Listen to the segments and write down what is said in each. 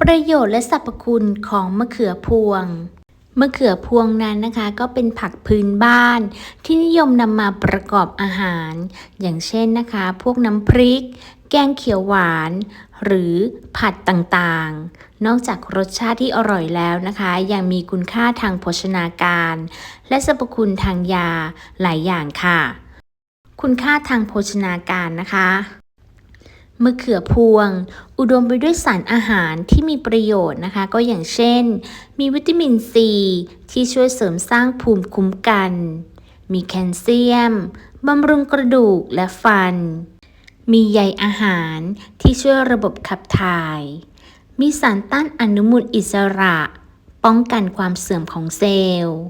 ประโยชน์และสรรพคุณของมะเขือพวง มะเขือพวงนั้นนะคะ ก็เป็นผักพื้นบ้านที่นิยมนำมาประกอบอาหาร อย่างเช่นนะคะ พวกน้ำพริก แกงเขียวหวาน หรือผัดต่างๆ นอกจากรสชาติที่อร่อยแล้วนะคะ ยังมีคุณค่าทางโภชนาการ และสรรพคุณทางยาหลายอย่างค่ะ คุณค่าทางโภชนาการนะคะ มะเขือพวง อุดมไปด้วยสารอาหารที่มีประโยชน์นะคะ ก็อย่างเช่น มีวิตามินซี ที่ช่วยเสริมสร้างภูมิคุ้มกัน มีแคลเซียมบำรุงกระดูกและฟัน มีใยอาหารที่ช่วยระบบขับถ่าย มีสารต้านอนุมูลอิสระ ป้องกันความเสื่อมของเซลล์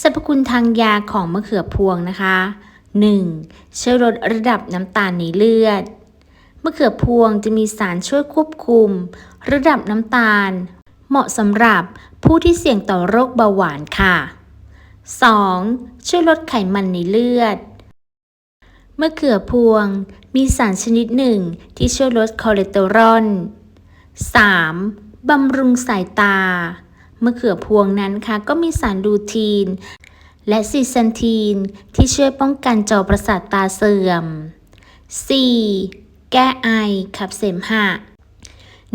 สรรพคุณทางยาของมะเขือพวงนะคะ 1. ช่วยลดระดับน้ำตาลในเลือด มะเขือพวงจะมีสารช่วยควบคุม ระดับน้ำตาล เหมาะสำหรับผู้ที่เสี่ยงต่อโรคเบาหวานค่ะ 2. ช่วยลดไขมันในเลือดมะเขือพวงมีสารชนิดหนึ่งที่ช่วยลดคอเลสเตอรอล 3. บำรุงสายตา มะเขือพวงนั้นค่ะก็มีสารลูทีน และซีซันทีนที่ช่วยป้องกันจอประสาทตาเสื่อม 4. แก้ไอ ขับเสมหะ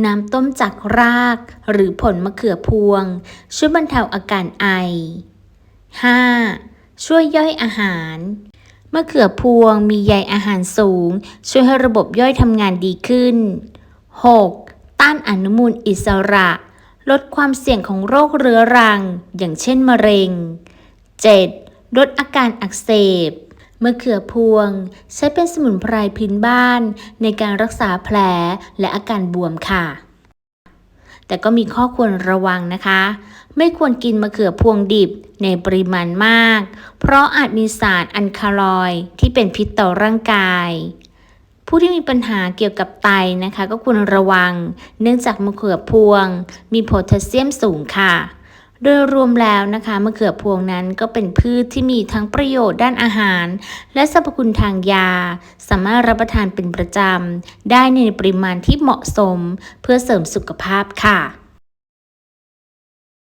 น้ำต้มจากราก หรือผลมะเขือพวง ช่วยบรรเทาอาการไอ 5. ช่วยย่อยอาหารมะเขือพวงมีใยอาหารสูง ช่วยให้ระบบย่อยทำงานดีขึ้น 6. ต้านอนุมูลอิสระ ลดความเสี่ยงของโรคเรื้อรัง อย่างเช่นมะเร็ง 7. ลดอาการอักเสบ มะเขือพวง ใช้เป็นสมุนไพรพื้นบ้าน ในการรักษาแผลและอาการบวมค่ะ แต่ก็มีข้อควรระวังนะคะ ไม่ควรกินมะเขือพวงดิบในปริมาณมาก เพราะอาจมีสารอันคาลอยที่เป็นพิษต่อร่างกาย ผู้ที่มีปัญหาเกี่ยวกับไตนะคะ ก็ควรระวัง เนื่องจากมะเขือพวง มีโพแทสเซียมสูงค่ะ โดยรวมแล้วนะคะมะเขือพวงนั้นก็เป็นพืชที่มีทั้งประโยชน์ด้านอาหาร และสรรพคุณทางยา สามารถรับประทานเป็นประจำ ได้ในปริมาณที่เหมาะสม เพื่อเสริมสุขภาพค่ะ